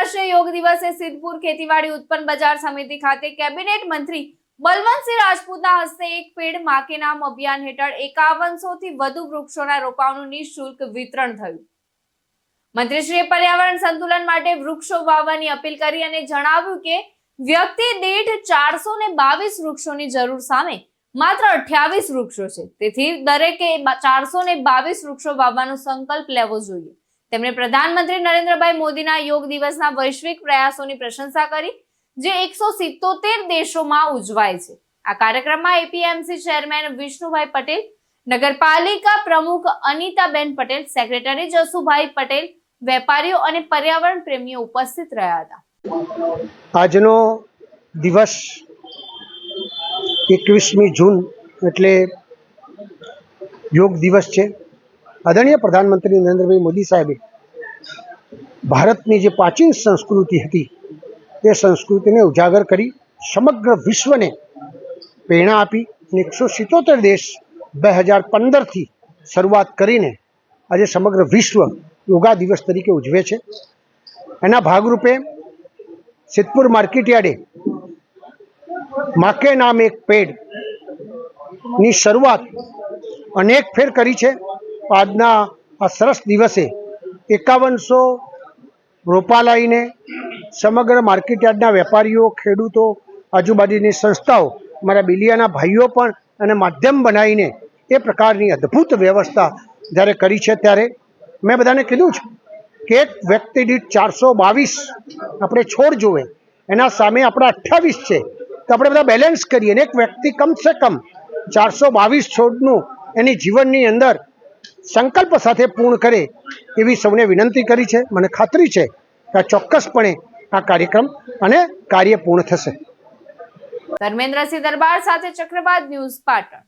આંતરરાષ્ટ્રીય યોગ દિવસે સિદ્ધપુર ખેતીવાડી ઉત્પન્ન બજાર સમિતિ ખાતે કેબિનેટ મંત્રી બલવંતસિંહ રાજપૂતના હસ્તે એક પેડ માકે નામ અભિયાન હેઠળ એકાવનસો થી વધુ વૃક્ષોના રોપાઓનું નિઃશુલ્ક વિતરણ થયું. મંત્રીશ્રીએ પર્યાવરણ સંતુલન માટે વૃક્ષો વાવવાની અપીલ કરી અને જણાવ્યું કે વ્યક્તિ દીઠ ચારસો ને બાવીસ વૃક્ષોની જરૂર સામે માત્ર અઠ્યાવીસ વૃક્ષો છે. તેથી દરેકે ચારસો ને બાવીસ વૃક્ષો વાવવાનો સંકલ્પ લેવો જોઈએ. તેમણે પ્રધાનમંત્રી નરેન્દ્રભાઈ મોદીના યોગ દિવસના વૈશ્વિક પ્રયાસોની પ્રશંસા કરી, જે એકસો સિત્તોતેર દેશોમાં ઉજવાય છે. આ કાર્યક્રમમાં એપીએમસી ચેરમેન વિષ્ણુભાઈ પટેલ, નગરપાલિકા પ્રમુખ અનિતાબેન પટેલ, સેક્રેટરી જસુભાઈ પટેલ, વેપારીઓ અને પર્યાવરણ પ્રેમીઓ ઉપસ્થિત રહ્યા હતા. આજનો દિવસ એકવીસમી જૂન એટલે યોગ દિવસ છે. આદરણીય પ્રધાનમંત્રી નરેન્દ્રભાઈ મોદી સાહેબે ભારતની જે પ્રાચીન સંસ્કૃતિ હતી, તે સંસ્કૃતિને ઉજાગર કરી, સમગ્ર વિશ્વને પ્રેરણા આપી અને એકસો સિત્તોતેર દેશ બે હજાર પંદરથી શરૂઆત કરીને આજે સમગ્ર વિશ્વ યોગા દિવસ તરીકે ઉજવે છે. એના ભાગરૂપે સિદ્ધપુર માર્કેટયાર્ડે માકે નામ એક પેડની શરૂઆત અનેક ફેર કરી છે. આજના આ સરસ દિવસે એકાવનસો રોપા લાવીને સમગ્ર માર્કેટયાર્ડના વેપારીઓ, ખેડૂતો, આજુબાજુની સંસ્થાઓ, મારા બિલિયાના ભાઈઓ પણ અને માધ્યમ બનાવીને એ પ્રકારની અદ્ભુત વ્યવસ્થા જ્યારે કરી છે ત્યારે મેં બધાને કીધું છે કે એક વ્યક્તિ દીઠ ચારસો બાવીસ આપણે છોડ જોવે, એના સામે આપણા અઠ્યાવીસ છે, તો આપણે બધા બેલેન્સ કરીએ અને એક વ્યક્તિ કમસે કમ ચારસો બાવીસ છોડનું એની જીવનની અંદર સંકલ્પ સાથે પૂર્ણ કરે એવી સૌને વિનંતી કરી છે. મને ખાતરી છે કે ચોક્કસપણે આ કાર્યક્રમ અને કાર્ય પૂર્ણ થશે. ધર્મેન્દ્રસિંહ દરબાર સાથે ચક્રવાત ન્યૂઝ પાટણ.